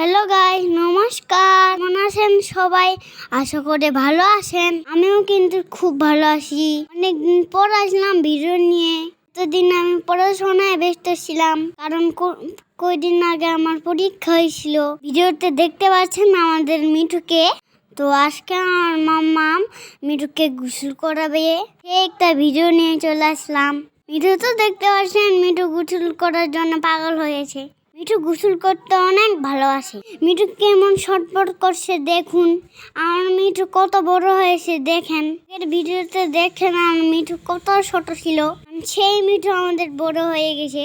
Hello guys নমস্কার। কেমন আছেন সবাই? আশা করে ভালো আছেন। আমিও কিন্তু খুব ভালো আছি। অনেকদিন পর আসলাম ভিডিও নিয়ে। এতদিন আমি পড়াশোনায় ব্যস্ত ছিলাম। কারণ কয়দিন আগে আমার পরীক্ষা হয়েছিল। ভিডিওতে দেখতে পাচ্ছেন আমাদের মিঠুকে। তো আজকে আমার মাম্মাম মিঠুকে গোসল করাবে। সে একটা ভিডিও নিয়ে চলে আসলাম। মিঠু তো দেখতে পাচ্ছেন, মিঠু গোসল করার জন্য পাগল হয়েছে। মিঠু গোসল করতে অনেক ভালোবাসে। মিঠু কেমন শটপট করছে দেখুন। আমার মিঠু কত বড় হয়েছে দেখেন। এর ভিডিওতে দেখেন আমার মিঠু কত ছোট ছিল। সেই মিঠু আমাদের বড় হয়ে গেছে।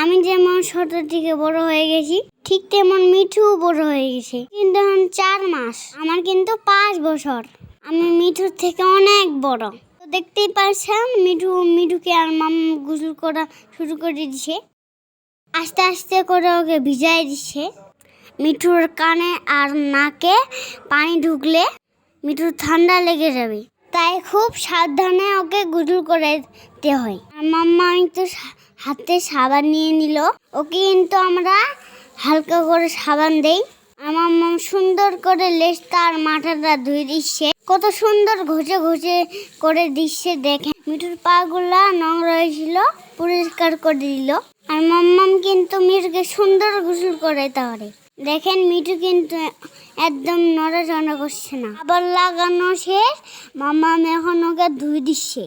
আমি যেমন ছোট থেকে বড় হয়ে গেছি, ঠিক তেমন মিঠু বড় হয়ে গেছে। কিন্তু এখন চার মাস, আমার কিন্তু পাঁচ বছর। আমি মিঠুর থেকে অনেক বড়। তো দেখতেই পারছেন, মিঠু, মিঠুকে আর মাম গোসল করা শুরু করে দিছে আস্তে আস্তে করে ওকে ভিজাই দিচ্ছে মিঠুর কানে আর নাকে পানি ঢুকলে মিঠুর ঠান্ডা লেগে যাবে। তাই খুব সাবধানে ওকে গুজল করে দিতে হয়। মাম্মা কিন্তু হাতে সাবান নিয়ে নিল। ওকে কিন্তু আমরা হালকা করে সাবান দেই। আমার মম সুন্দর করে লেজটা আর মাথাটা ধুয়ে দিচ্ছে। কত সুন্দর ঘষে ঘষে করে দিচ্ছে দেখে। মিঠুর পাগুলা নোংরা হয়েছিল পরিষ্কার করে দিল। আর মাম্মাম কিন্তু মিঠুকে সুন্দর গোসল করে তাহলে দেখেন, মিঠু কিন্তু একদম নড়াচড়া করছে না। আবার লাগানো শেষ মাম্মাম এখন ওকে ধুয়ে দিচ্ছে।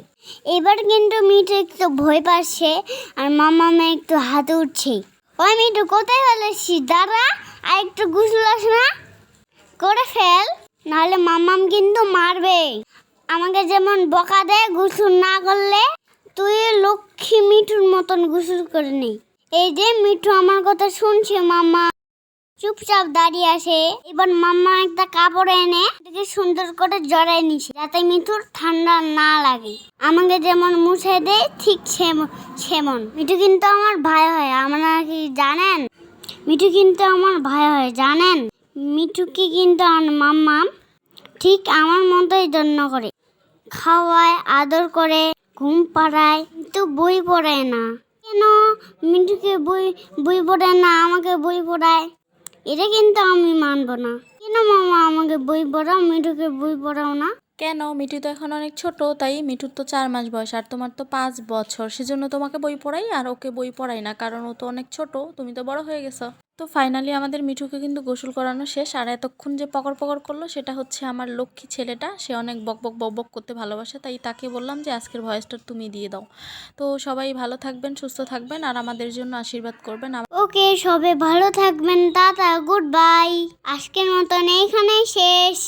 এবার কিন্তু মিঠু একটু ভয় পাচ্ছে আর মাম্মামে একটু হাতে উঠছে। ওই মিঠু, কোথায় ফেলেছি দাঁড়া, আর একটু গোসল আস না। করে ফেল, নাহলে মাম্মাম কিন্তু মারবে আমাকে যেমন বকা দেয়, গোসল না করলে তুই লক্ষ্মী মিঠুর মতন গোসল করে নেই এই যে মিঠু আমার কথা শুনছে মাম্মা চুপচাপ দাঁড়িয়ে আসে এবার মাম্মা একটা কাপড় এনে এটাকে সুন্দর করে জড়াই নিছে, যাতে মিঠুর ঠান্ডা না লাগে। আমাকে যেমন মুছে দেয় ঠিক সেম- সেমন। মিঠু কিন্তু আমার ভাই হয়। আপনারা কি জানেন? মিঠু কিন্তু আমার ভাই হয়। জানেন? মিঠুকে কিন্তু আমার মাম্মা ঠিক আমার মতোই যত্ন করে। খাওয়ায়, আদর করে। ঘুম পাড়ায়, তো বই পড়ায় না। কেন? মিন্টুকে বই বই পড়ায় না, আমাকে বই পড়ায়। এটা কিন্তু আমি মানবো না। কেন মামা আমাকে বই পড়াও, মিন্টুকে বই পড়াও না? কেন? মিঠু তো এখন অনেক ছোট, তাই মিঠুর তো চার মাস বয়স আর তোমার তো পাঁচ বছর। সেজন্য তোমাকে বই পড়াই আর ওকে বই পড়াই না, কারণ ও তো অনেক ছোট, তুমি তো বড় হয়ে গেছো। তো ফাইনালি আমাদের মিঠুকে কিন্তু গোসল করানো শেষ, আর এতক্ষণ যে পকর পকর করল সেটা হচ্ছে আমার লক্ষ্মী ছেলেটা। সে অনেক বক বক বক বক করতে ভালোবাসে, তাই তাকে বললাম যে আজকের ভয়েসটা তুমি দিয়ে দাও। তো সবাই ভালো থাকবেন, সুস্থ থাকবেন, আর আমাদের জন্য আশীর্বাদ করবেন। ওকে সবে ভালো থাকবেন, টাটা, গুড বাই। আজকের মতন এইখানেই শেষ।